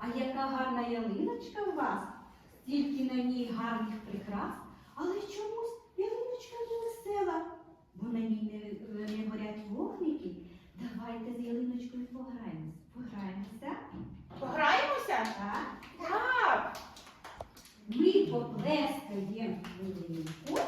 а яка гарна ялиночка у вас, стільки на ній гарних прикрас, але чомусь ялиночка не весела, бо на ній не, не горять вогники. Давайте з ялиночкою пограємось. Пограємося. Пограємося? Так. Так. Ми поплескаємо ялинку.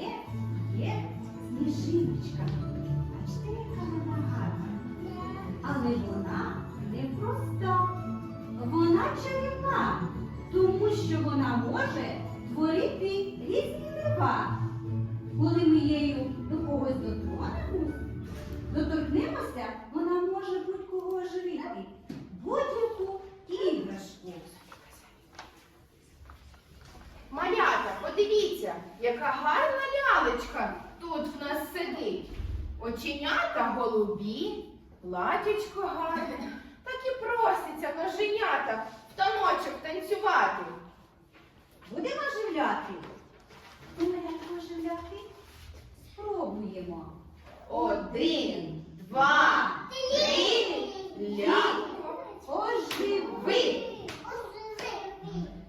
є, є? Сніжиночка. Один, два, три, лялько, оживи.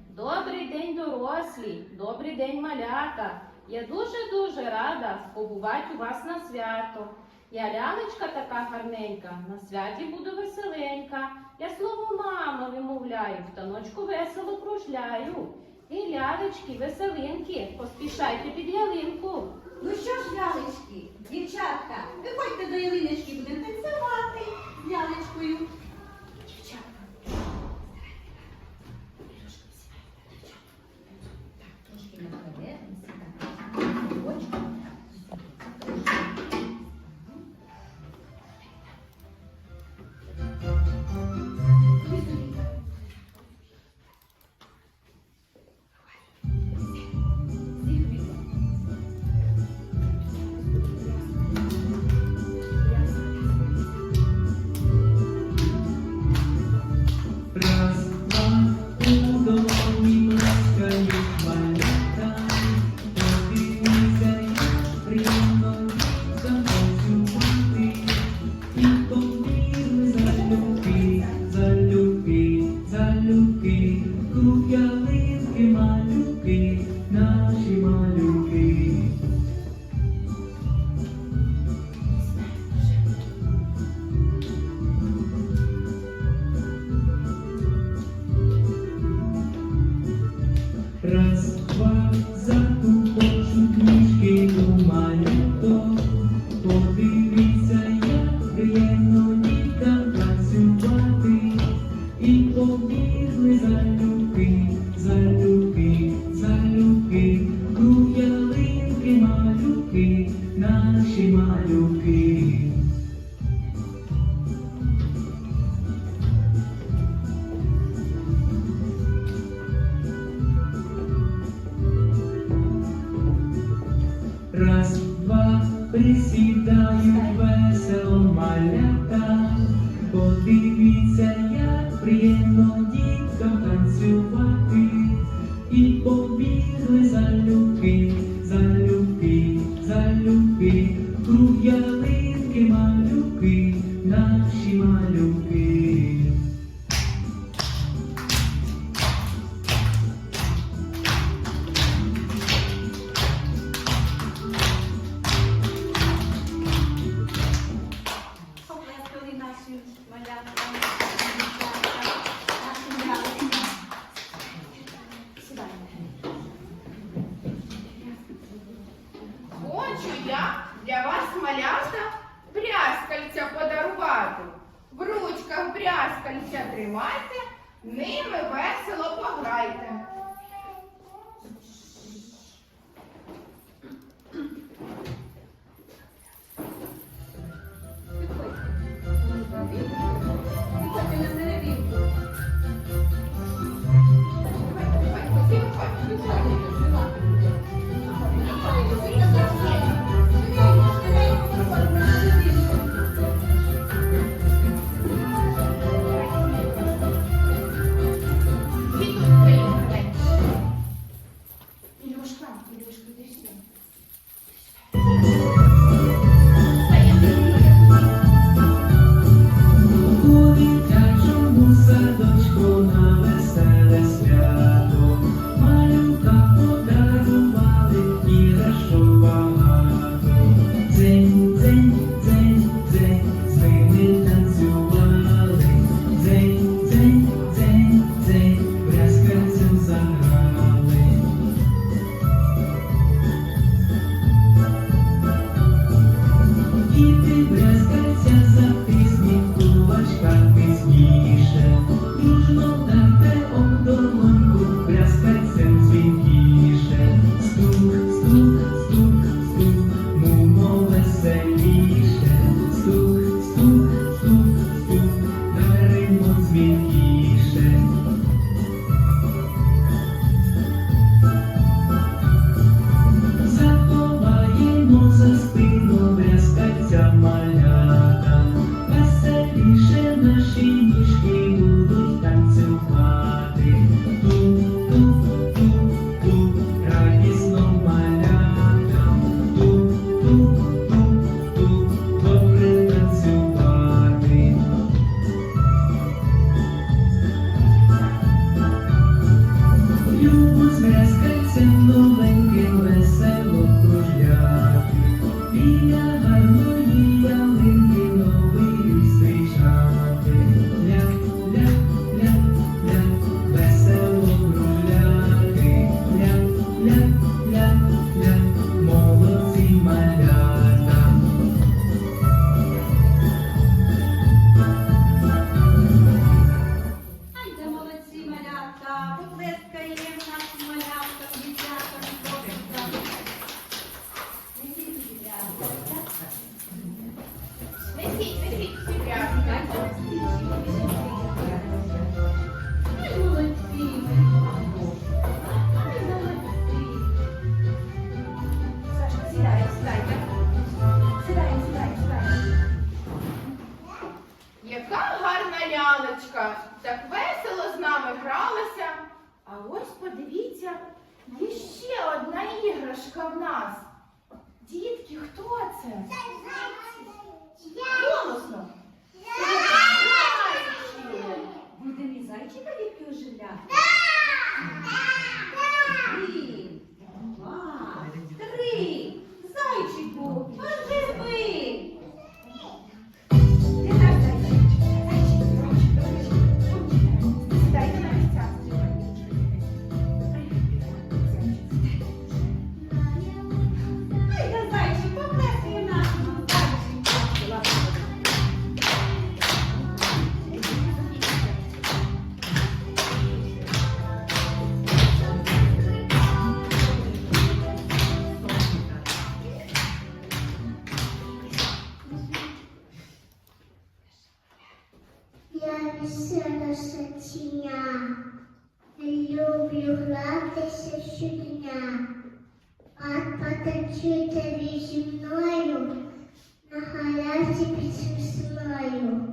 Добрий день, дорослі, добрий день, малята. Я дуже-дуже рада побувати у вас на свято. Я лялечка така гарненька, на святі буду веселенька. Я слово мамо вимовляю, в таночку весело кружляю. І лялечки, веселинки, поспішайте під ялинку. Ну що ж, лялечки, дівчатка, виходьте до ялиночки, будемо танцювати з лялечкою. Танчуйте зі мною, на галяці під сосною.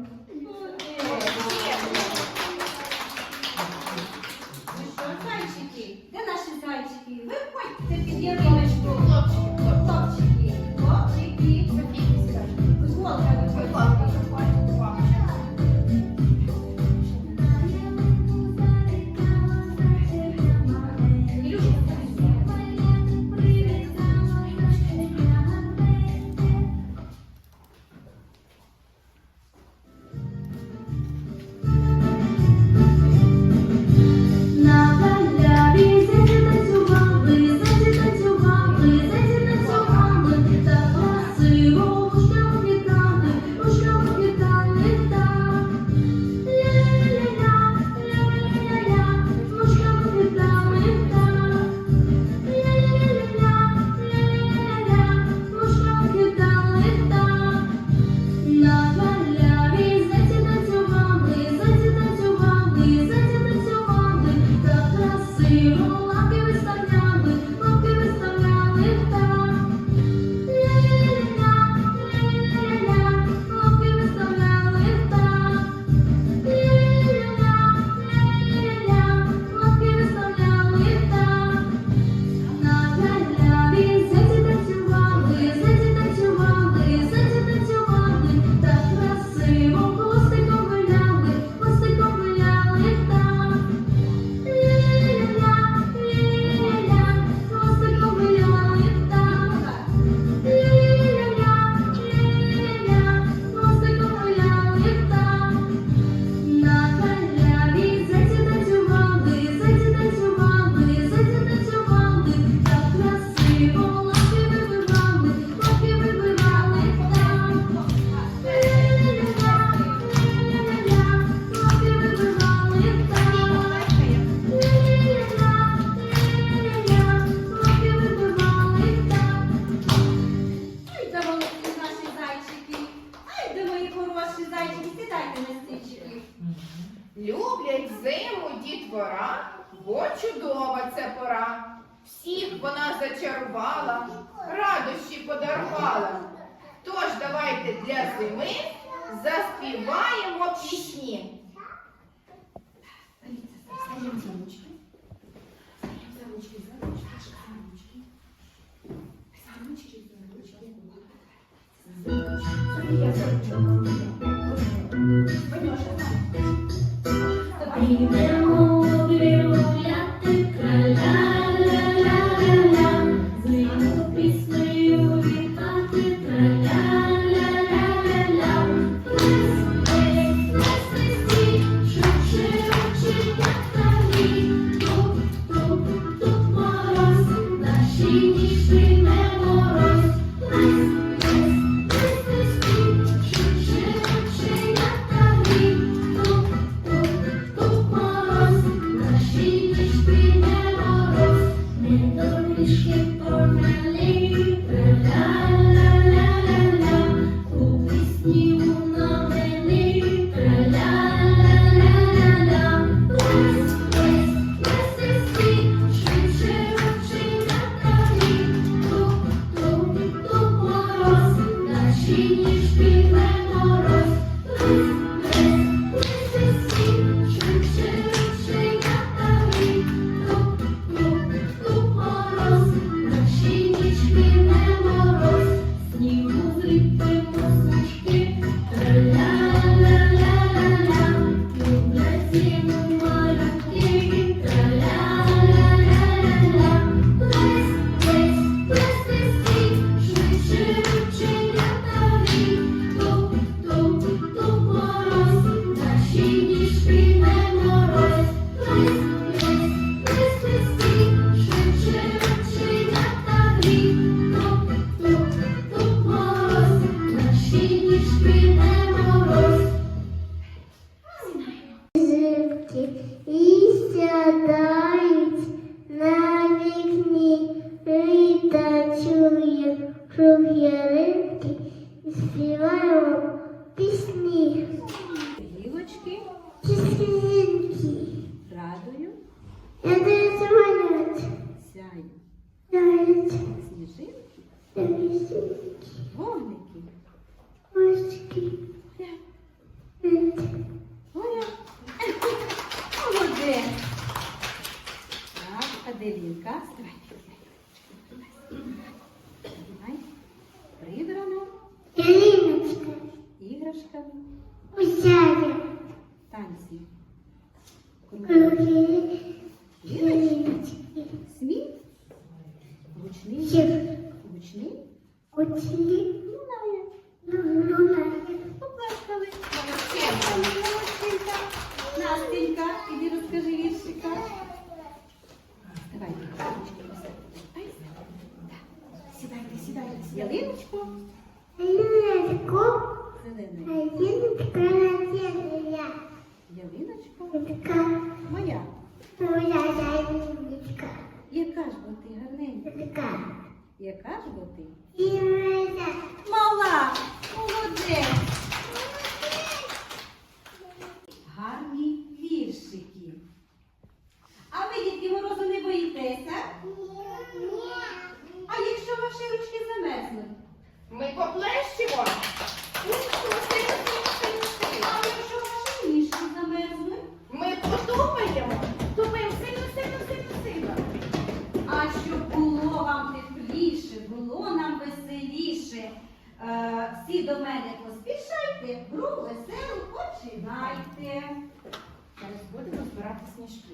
Люблять зиму дітвора, бо чудова це пора. Всіх вона зачарувала, радощі подарувала. Тож давайте для зими заспіваємо пісні. Стаємо за ручки. Стаємо за ручки, за ручки, за ручки. За ручки, за ручки. За ручки. Tapi. круг і співаємо пісні. Гілочки. Числінки. Радую. Я даю малюють. Сяють. Дають. Сніжинки. Сніжинки. Вогники. Вогники. Горять. Горять. Молодець. Так, Аделінка. іграшками? Гуляє. Танці. Світ. Гучний. Гучний. Гучний. Гучний. Лунає. Лунає. Починайте. Зараз будемо збирати сніжки.